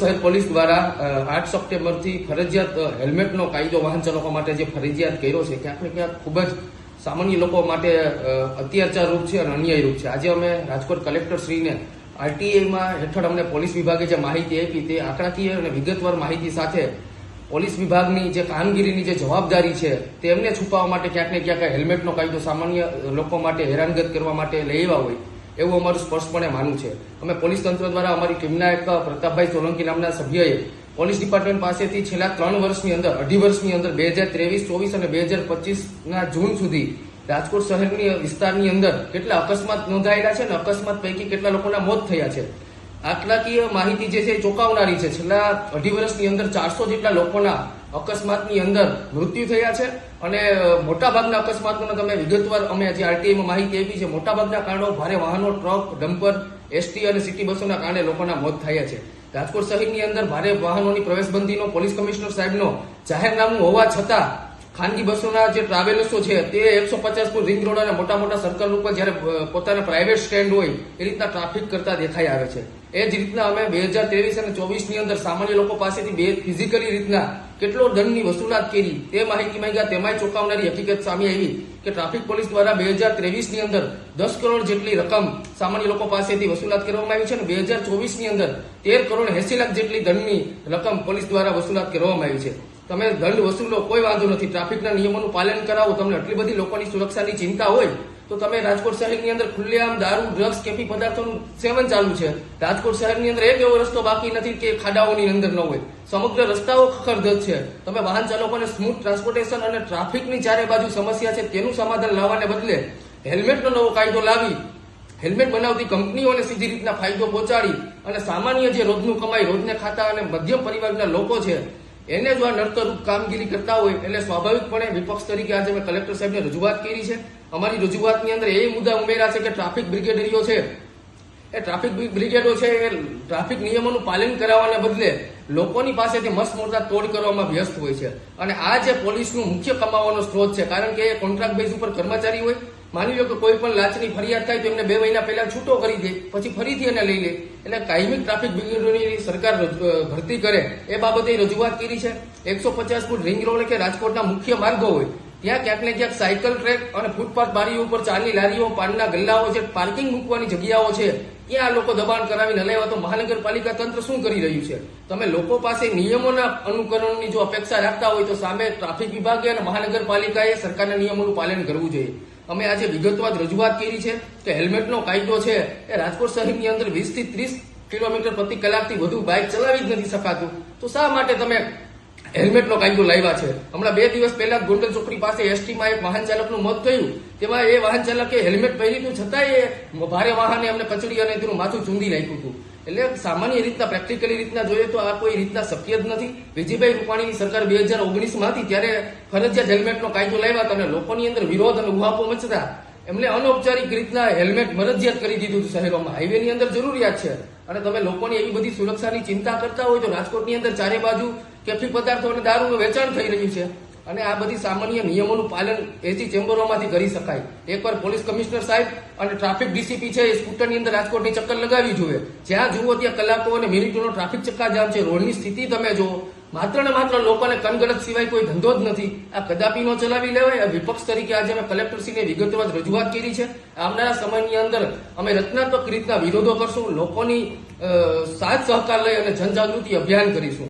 શહેર પોલીસ દ્વારા આઠ સપ્ટેમ્બરથી ફરજિયાત હેલ્મેટનો કાયદો વાહન ચાલકો માટે જે ફરજિયાત કર્યો છે ક્યાંક ને ક્યાંક ખૂબ જ સામાન્ય લોકો માટે અત્યાચાર રૂપ છે અને અન્યાય રૂપ છે. આજે અમે રાજકોટ કલેક્ટર શ્રીને આરટીઆઈમાં હેઠળ અમને પોલીસ વિભાગે જે માહિતી આપી તે આંકડાકીય અને વિગતવાર માહિતી સાથે પોલીસ વિભાગની જે કામગીરીની જે જવાબદારી છે તેમને છુપાવવા માટે ક્યાંક ને ક્યાંક હેલ્મેટનો કાયદો સામાન્ય લોકો માટે હેરાનગત કરવા માટે લઈ આવ્યા હોય. એવું અમારું સ્પષ્ટપણે માનવું છે. અમે પોલીસ તંત્ર દ્વારા અમારી ટીમના એક પ્રતાપભાઈ સોલંકી નામના સભ્યએ પોલીસ ડિપાર્ટમેન્ટ પાસેથી છેલ્લા ત્રણ વર્ષની અંદર, અઢી વર્ષની અંદર, બે હજાર ત્રેવીસ, ચોવીસ અને બે હજાર પચીસના જૂન સુધી રાજકોટ શહેરની વિસ્તારની અંદર કેટલા અકસ્માત નોંધાયેલા છે અને અકસ્માત પૈકી કેટલા લોકોના મોત થયા છે. આટલાકીય માહિતી જે છે ચોંકાવનારી છે. છેલ્લા અઢી વર્ષની અંદર ચારસો જેટલા લોકોના અકસ્માતની અંદર મૃત્યુ થયા છે અને મોટાભાગના અકસ્માતોને તમે વિગતવાર અમે જે આરટીઆઈમાં માહિતી આપી છે. મોટાભાગના કારણો ભારે વાહનો, ટ્રક, ડમ્પર, એસટી અને સિટી બસોના કારણે લોકોના મોત થયા છે. રાજકોટ શહેરની અંદર ભારે વાહનોની પ્રવેશબંધીનો પોલીસ કમિશનર સાહેબનો જાહેરનામું હોવા છતાં ખાનગી બસોના જે ટ્રાવેલર્સો છે તે એકસો પચાસ ફૂટ રિંગ રોડ અને મોટા મોટા સર્કલ ઉપર જ્યારે પોતાના પ્રાઇવેટ સ્ટેન્ડ હોય એ રીતના ટ્રાફિક કરતા દેખાઈ આવે છે. એ જ રીતના અમે બે હજાર ત્રેવીસ અને ચોવીસની અંદર સામાન્ય લોકો પાસેથી બે ફિઝિકલી રીતના કેટલો દંડની વસૂલાત કરી તે માહિતી માંગ્યા. તેમાંય ચોંકાવનારી હકીકત સામે આવી કે ટ્રાફિક પોલીસ દ્વારા બે હજાર ત્રેવીસની અંદર દસ કરોડ જેટલી રકમ સામાન્ય લોકો પાસેથી વસૂલાત કરવામાં આવી છે અને બે હજાર ચોવીસની અંદર તેર કરોડ એસી લાખ જેટલી દંડની રકમ પોલીસ દ્વારા વસૂલાત કરવામાં આવી છે. તમે દંડ વસૂલો, કોઈ વાંધો નથી. ટ્રાફિકના નિયમોનું પાલન કરાવો. તમને આટલી બધી લોકોની સુરક્ષાની ચિંતા હોય તો તમે રાજકોટ શહેરની અંદર ખુલ્લેઆમ દારૂ ડ્રગ્સ કેફી પદાર્થોનું સેવન ચાલુ છે. રાજકોટ શહેરની અંદર એક એવો રસ્તો બાકી નથી કે ખાડાઓની અંદર ન હોય. સમગ્ર રસ્તાઓ ખખડધજ છે. તમે વાહન ચાલકોને સ્મૂથ ટ્રાન્સપોર્ટેશન અને ટ્રાફિકની ચારે બાજુ સમસ્યા છે તેનું સમાધાન લાવવાને બદલે હેલ્મેટનો નવો કાયદો લાવી, હેલ્મેટ બનાવતી કંપનીઓને સીધી રીતના ફાયદો પહોંચાડી અને સામાન્ય જે રોજનું કમાઈ, રોજને ખાતા અને મધ્યમ પરિવારના લોકો છે, એને જો આ નડતરૂપ કામગીરી કરતા હોય એટલે સ્વાભાવિકપણે વિપક્ષ તરીકે આજે મેં કલેક્ટર સાહેબને રજૂઆત કરી છે. અમારી રજૂઆતની અંદર એ મુદ્દા ઉમેરા છે કે ટ્રાફિક બ્રિગેડરીઓ છે. એ ટ્રાફિક બ્રિગેડો છે એ ટ્રાફિક નિયમોનું પાલન કરાવવાને બદલે લોકોની પાસેથી મસ્ત મોટા તોડ કરવામાં વ્યસ્ત હોય છે. અને આ જે પોલીસનું મુખ્ય કમાવાનો સ્ત્રોત છે, કારણ કે એ કોન્ટ્રાક્ટ બેઝ ઉપર કર્મચારી હોય, માની લો કે કોઈ પણ લાંચની ફરિયાદ થાય તો એમને બે મહિના પહેલા છૂટો કરી દે, પછી ફરીથી એને લઈ લે. એટલે કાયમી ટ્રાફિક બ્રિગેડોની સરકાર ભરતી કરે, એ બાબતે રજૂઆત કરી છે. એકસો પચાસ ફૂટ રિંગ રોડ કે રાજકોટના મુખ્ય માર્ગો હોય ત્યાં ક્યાંક ને ક્યાંક સાયકલ, ટ્રેક અને ફૂટપાથ બારીઓ ઉપર ચાલની લારીઓ પાનના ગલ્લાઓ છે, પાર્કિંગ મૂકવાની જગ્યાઓ છે. ત્યાં લોકો દબાણ કરાવીને લેવા તો મહાનગરપાલિકા તંત્ર શું કરી રહ્યું છે? તમે લોકો પાસે નિયમોના અનુકરણની જો અપેક્ષા રાખતા હોય તો સામે ટ્રાફિક વિભાગે અને મહાનગરપાલિકાએ સરકારના નિયમોનું પાલન કરવું જોઈએ. અમે આજે વિગતવાર રજૂઆત કરી છે કે હેલ્મેટનો કાયદો છે એ રાજકોટ શહેરની અંદર વીસથી ત્રીસ કિલોમીટર પ્રતિ કલાકથી વધુ બાઇક ચલાવી જ નથી શકાતું. તો શા માટે તમે હેલ્મેટનો કાયદો લાવ્યા છે. હમણાં બે દિવસ પહેલા ગોંડલ ચોકડી પાસે એસટીમાં એક વાહન ચાલકનું મોત થયું. તેમાં એ વાહન ચાલકે હેલ્મેટ પહેરી હતું છતાંય ભારે વાહને અમને કચડી અને તેનું માથું ચૂંદી નાખ્યું હતું. એટલે સામાન્ય રીતના પ્રેક્ટિકલી રીતના જોઈએ તો આ કોઈ રીતના શક્ય જ નથી. વિજયભાઈ રૂપાણીની સરકાર બે હજાર ઓગણીસમાં હતી. ત્યારે ફરજિયાત હેલ્મેટનો કાયદો લાવ્યા અને લોકોની અંદર વિરોધ અને ઉહાપો મચતા એમને અનૌપચારિક રીતના હેલ્મેટ મરજિયાત કરી દીધું હતું શહેરોમાં. હાઈવેની અંદર જરૂરિયાત છે. અને તમે લોકોની એવી બધી સુરક્ષાની ચિંતા કરતા હોય તો રાજકોટની અંદર ચારે બાજુ કેફી પદાર્થો અને દારૂનું વેચાણ થઈ રહ્યું છે. અને આ બધી સામાન્ય નિયમોનું પાલન એસી ચેમ્બરોમાંથી કરી શકાય. એકવાર પોલીસ કમિશનર સાહેબ અને ટ્રાફિક ડીસીપી છે એ સ્કૂટરની અંદર રાજકોટની ચક્કર લગાવી જોઈએ જ્યાં જુઓ ત્યાં કલાકો અને મિનિટોનો ટ્રાફિક ચક્કાજામ છે. રોડની સ્થિતિ તમે જુઓ. માત્ર ને માત્ર લોકોને કનગડત સિવાય કોઈ ધંધો જ નથી. આ કદાપી નો ચલાવી લેવાય વિપક્ષ તરીકે આજે અમે કલેક્ટરશ્રીને વિગતવાર રજૂઆત કરી છે. આવનારા સમયની અંદર અમે રચનાત્મક રીતના વિરોધો કરશું, લોકોની સાથ સહકાર લઈ અને જનજાગૃતિ અભિયાન કરીશું.